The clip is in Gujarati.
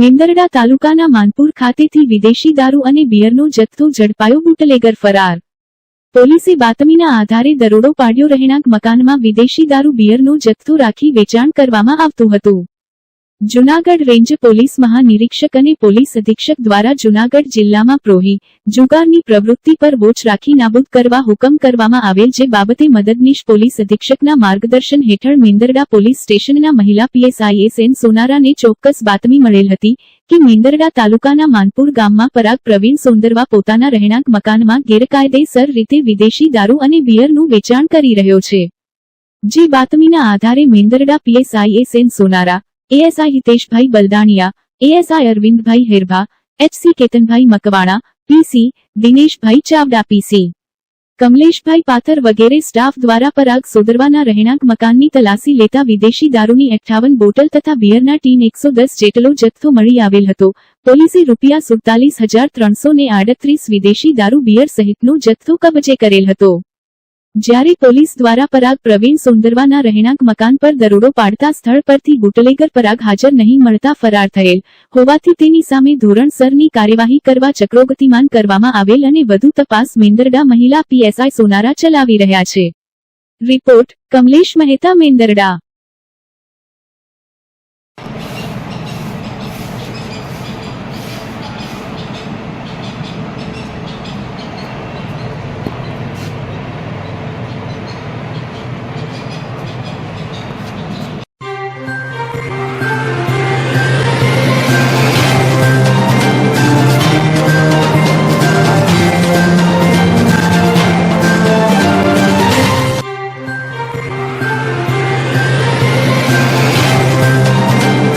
મેંદરડા તાલુકાના માનપુર ખાતેથી વિદેશી દારૂ અને બિયરનો જથ્થો ઝડપાયો બુટલેગર ફરાર. પોલીસે બાતમીના આધારે દરોડો પાડ્યો રહેણાંક મકાનમાં વિદેશી દારૂ, બિયરનો જથ્થો રાખી વેચાણ કરવામાં આવતું હતું. જુનાગઢ રેન્જ પોલીસ મહાનિરીક્ષક અને પોલીસ અધિક્ષક દ્વારા જુનાગઢ જિલ્લામાં પ્રોહી જુગારની પ્રવૃત્તિ પર વોચ રાખી નાબૂદ કરવા હુકમ કરવામાં આવેલ જે બાબતે મદદનીશ પોલીસ અધિક્ષકના માર્ગદર્શન હેઠળ મેંદરડા પોલીસ સ્ટેશનના મહિલા પીએસઆઈ એસ સોનારાને ચોક્કસ બાતમી મળેલ હતી કે મેંદરડા તાલુકાના માનપુર ગામમાં પરાગ પ્રવીણ સોંદરવા પોતાના રહેણાંક મકાનમાં ગેરકાયદેસર રીતે વિદેશી દારૂ અને બિયરનું વેચાણ કરી રહ્યો છે. જે બાતમીના આધારે Mendarda PSI S Sonara ASI Hiteshbhai Baldaniya ASI Arvindbhai Herbha HC Ketanbhai Makwana PC Dineshbhai Chavda PC Kamleshbhai Pathar વગેરે સ્ટાફ દ્વારા પરાગ સોદરવાના રહેણાંક મકાનની તલાસી લેતા વિદેશી દારૂની અઠ્ઠાવન બોટલ તથા બિયરના ટીન એકસો દસ જેટલો જથ્થો મળી આવેલ હતો. પોલીસે રૂપિયા સુડતાલીસ હજાર ત્રણસો ને આડત્રીસ વિદેશી દારૂ બિયર સહિતનો જથ્થો કબજે કરેલ હતો. જ્યારે પોલીસ દ્વારા પરાગ પ્રવીણ સુંદરવાના રહેણાંક મકાન પર દરોડો પાડતા સ્થળ પરથી બુટલેગર પરાગ હાજર નહીં મળતા ફરાર થયેલ. હોવાથી તેની સામે ધોરણસરની કાર્યવાહી કરવા ચક્રોગતિમાન કરવામાં આવેલ અને વધુ તપાસ મેંદરડા મહિલા પીએસઆઈ સોનારા ચલાવી રહ્યા છે. રિપોર્ટ, કમલેશ મહેતા મેંદરડા.